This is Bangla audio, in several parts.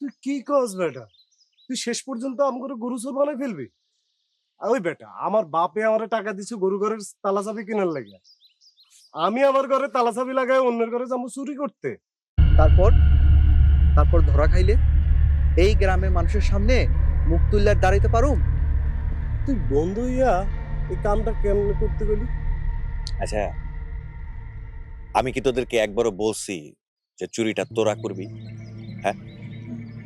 তুই কি কস বেটা? তুই শেষ পর্যন্ত আমাকে গরু চোর বানাই ফেলবি? আর ওই বেটা আমার বাপে আমার টাকা দিছে গরু ঘরের তালা চাবি কেনার লাগে। আমি আমার ঘরে তালা চাবি লাগাই অন্যের ঘরে যাব চুরি করতে। তারপর তারপর ধরা খাইলে এই গ্রামের মানুষের সামনে মুখ তুললে দাঁড়াইতে পারুম? তুই বন্ধু ইয়া এই কামটা কেমনে করতে গেলি? আচ্ছা আমি কি তোদেরকে একবারও বলছি যে চুরিটা তোরা করবি? হ্যাঁ?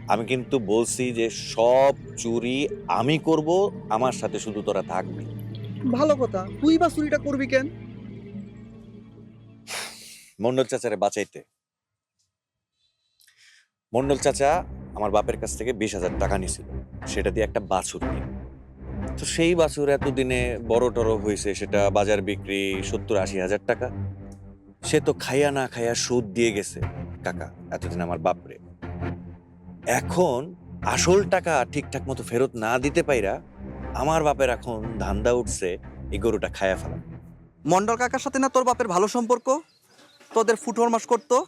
আমি কিন্তু বলছি যে সব চুরি আমি করব আমার সাথে শুধু তোরা থাকবি। ভালো কথা। তুই বা চুরিটা করবি কেন? মন্ডল চাচারে বাঁচাইতে। মন্ডল চাচা আমার বাপের কাছ থেকে বিশ হাজার টাকা নিছিল। সেটা দিয়ে একটা বাছুর কিনে। তো সেই বাছুর এতদিনে বড় টড় হয়েছে সেটা বাজার বিক্রি সত্তর আশি হাজার টাকা। সে তো খাইয়া না খাইয়া সুদ দিয়ে গেছে। কাকা এতদিন আমার বাপরে। এখন আসল টাকা ঠিকঠাক মতো ফেরত না দিতে পাইরা আমার বাপের এখন ধান্দা উঠছে এই গরুটা খায়া ফেলা। মন্ডল কাকার সাথে না তোর বাপের ভালো সম্পর্ক? তোদের ফুটর মাস করতো?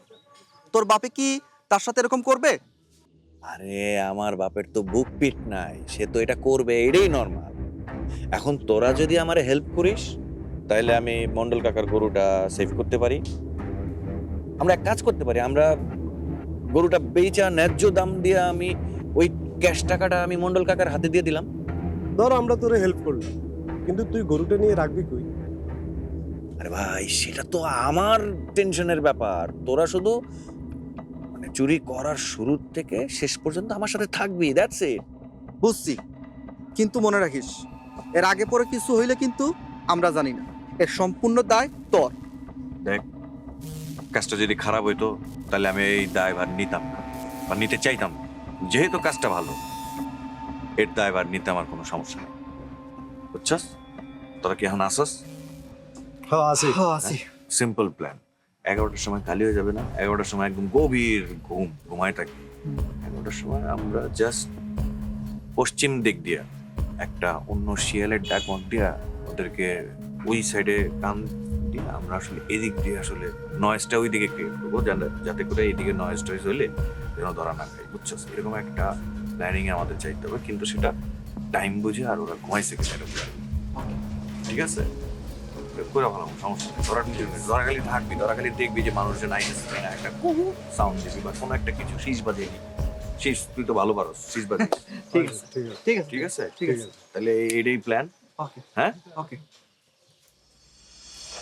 তোর বাপে কি তার সাথে এরকম করবে? আরে আমার বাপের তো বুক পিট নাই সে তো এটা করবে এটাই নর্মাল এখন তোরা যদি আমারে হেল্প করিস তাহলে আমি মন্ডল কাকার গরুটা সেভ করতে পারি। আমরা এক কাজ করতে পারি আমরা গরুটা বেচা ন্যায্য দাম দিয়ে আমি ওই ক্যাশ টাকাটা আমি মন্ডল কাকার হাতে দিয়ে দিলাম। ধর আমরা তোরে হেল্প করলাম কিন্তু তুই গরুটা নিয়ে রাখবি কই? আরে ভাই সেটা তো আমার টেনশনের ব্যাপার। তোরা শুধু মানে চুরি করার শুরু থেকে শেষ পর্যন্ত আমার সাথে থাকবি দ্যাটস ইট বুঝছি কিন্তু মনে রাখিস এর আগে পরে কিছু হইলে কিন্তু আমরা জানি না। এর সম্পূর্ণ দায় তোর। কাজটা যদি খারাপ হইতো তাহলে আমি এই দায়ভার নিতাম না বা নিতে চাইতাম না। যেহেতু কাজটা ভালো এর দায়ভার নিতে আমার কোনো সমস্যা নেই। বুঝছস? তোরা কি এখন আসস? হ্যাঁ আছে আছি সিম্পল প্ল্যান এগারোটার সময় খালি হয়ে যাবে না এগারোটার সময় একদম গভীর ঘুম ঘুমায় থাকি। এগারোটার সময় আমরা জাস্ট পশ্চিম দিক দিয়ে একটা অন্য শিয়ালের ডাক দিয়া ওদেরকে ওই সাইডে কান দিয়ে আমরা আসলে এদিক দিয়ে আসলে নয়েজটা ওই দিকে ক্রিয়েট করব যাতে করে এইদিকে নয়েজ টয়েজ হইলে যেন ধরা না খাই বুঝছ? এরকম একটা প্ল্যানিং আমাদের চাইতে হবে কিন্তু সেটা টাইম বুঝে আর ওরা ঘুমাইছে কিনা এটা ঠিক আছে? করে ভালো সমস্যা নেই। ধরা খালি থাকবি ধরা খালি দেখবি যে মানুষজন আইতেছে না একটা কুহু সাউন্ড দিবি বা কোনো একটা কিছু শীষ বাজিয়ে দিবি। শীষ তুই তো ভালো পারো শীষ বাজিয়ে ঠিক আছে ঠিক আছে। ঠিক আছে? ঠিক আছে ঠিক আছে। তাহলে এটাই প্ল্যান ওকে হ্যাঁ? ওকে